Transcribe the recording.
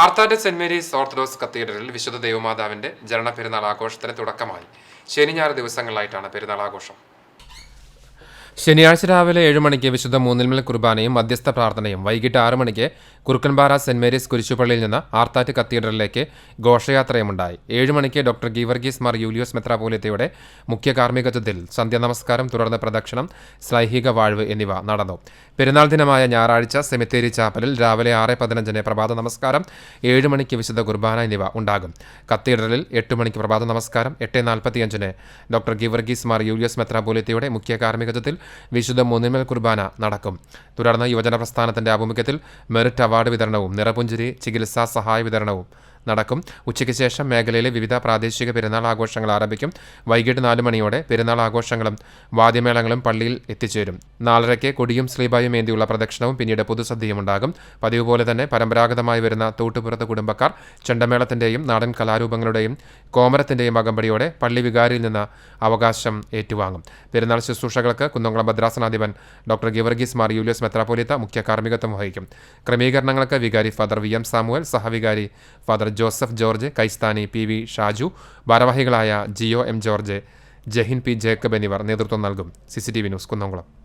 Arthat saint Mary's orthodox കത്തീഡ്രലിൽ വിശുദ്ധ ദേവമാതാവിന്റെ ജനന പെരുന്നാൾ ആഘോഷത്തിന് തുടക്കമായി. ശനി ഞായർ ദിവസങ്ങളിലായിട്ടാണ് പെരുന്നാൾ ആഘോഷം. ശനിയാഴ്ച രാവിലെ ഏഴ് മണിക്ക് വിശുദ്ധ മൂന്നിൽമൽ കുർബാനയും മധ്യസ്ഥ പ്രാർത്ഥനയും വൈകിട്ട് ആറ് മണിക്ക് കുറുക്കൻപാറ സെന്റ് മേരീസ് കുരിശുപള്ളിയിൽ നിന്ന് ആർത്താറ്റ് കത്തീഡ്രലിലേക്ക് ഘോഷയാത്രയുമുണ്ടായി ഏഴ് മണിക്ക് ഡോക്ടർ ഗീവർഗീസ് മാർ യൂലിയോസ് മെത്രാപോലിത്തയുടെ മുഖ്യ കാർമ്മികത്വത്തിൽ സന്ധ്യാനമസ്കാരം തുടർന്ന് പ്രദക്ഷിണം സ്ലൈഹിക വാഴ്വ് എന്നിവ നടന്നു. പെരുന്നാൾ ദിനമായ ഞായറാഴ്ച സെമിത്തേരി ചാപ്പലിൽ രാവിലെ ആറ് പതിനഞ്ചിന് പ്രഭാത നമസ്കാരം ഏഴ് മണിക്ക് വിശുദ്ധ കുർബാന എന്നിവ ഉണ്ടാകും. കത്തീഡ്രലിൽ എട്ട് മണിക്ക് പ്രഭാത നമസ്കാരം എട്ട് നാൽപ്പത്തിയഞ്ചിന് ഡോക്ടർ ഗീവർഗീസ് മാർ യൂലിയോസ് മെത്രാപോലിത്തയുടെ മുഖ്യ കാർമ്മികത്വത്തിൽ വിശുദ്ധ മുന്നിമൽ കുർബാന നടക്കും. തുടർന്ന് യുവജന പ്രസ്ഥാനത്തിന്റെ ആഭിമുഖ്യത്തിൽ മെറിറ്റ് അവാർഡ് വിതരണവും നിറപുഞ്ചിരി ചികിത്സാ സഹായ വിതരണവും നടക്കും. ഉച്ചയ്ക്ക് ശേഷം മേഖലയിലെ വിവിധ പ്രാദേശിക പെരുന്നാൾ ആഘോഷങ്ങൾ ആരംഭിക്കും. വൈകിട്ട് നാല് മണിയോടെ പെരുന്നാൾ ആഘോഷങ്ങളും വാദ്യമേളങ്ങളും പള്ളിയിൽ എത്തിച്ചേരും. നാലരയ്ക്ക് കൊടിയും ശ്രീബായും ഏന്തിയുള്ള പ്രദക്ഷിണവും പിന്നീട് പൊതുസദ്യയും ഉണ്ടാകും. പതിവ് പോലെ തന്നെ പരമ്പരാഗതമായി വരുന്ന തൂട്ടുപുറത്ത് കുടുംബക്കാർ ചെണ്ടമേളത്തിന്റെയും നാടൻ കലാരൂപങ്ങളുടെയും കോമരത്തിന്റെയും അകമ്പടിയോടെ പള്ളി വികാരിയിൽ നിന്ന് അവകാശം ഏറ്റുവാങ്ങും. പെരുന്നാൾ ശുശ്രൂഷകൾക്ക് കുന്നംകുളം ഭദ്രാസനാധിപൻ ഡോക്ടർ ഗിവർഗീസ് മാർ യൂലിയസ് മെത്രാപോലിത്ത മുഖ്യ കാർമ്മികത്വം വഹിക്കും. ക്രമീകരണങ്ങൾക്ക് വികാരി ഫാദർ വി എം സാമുവൽ സഹവികാരി ഫാദർ ജോസഫ് ജോർജ് കൈസ്ഥാനി പി വി ഷാജു ഭാരവാഹികളായ Jio M George Jahin P Jacob എന്നിവർ നേതൃത്വം നൽകും. C C T V news Kunnamkulam.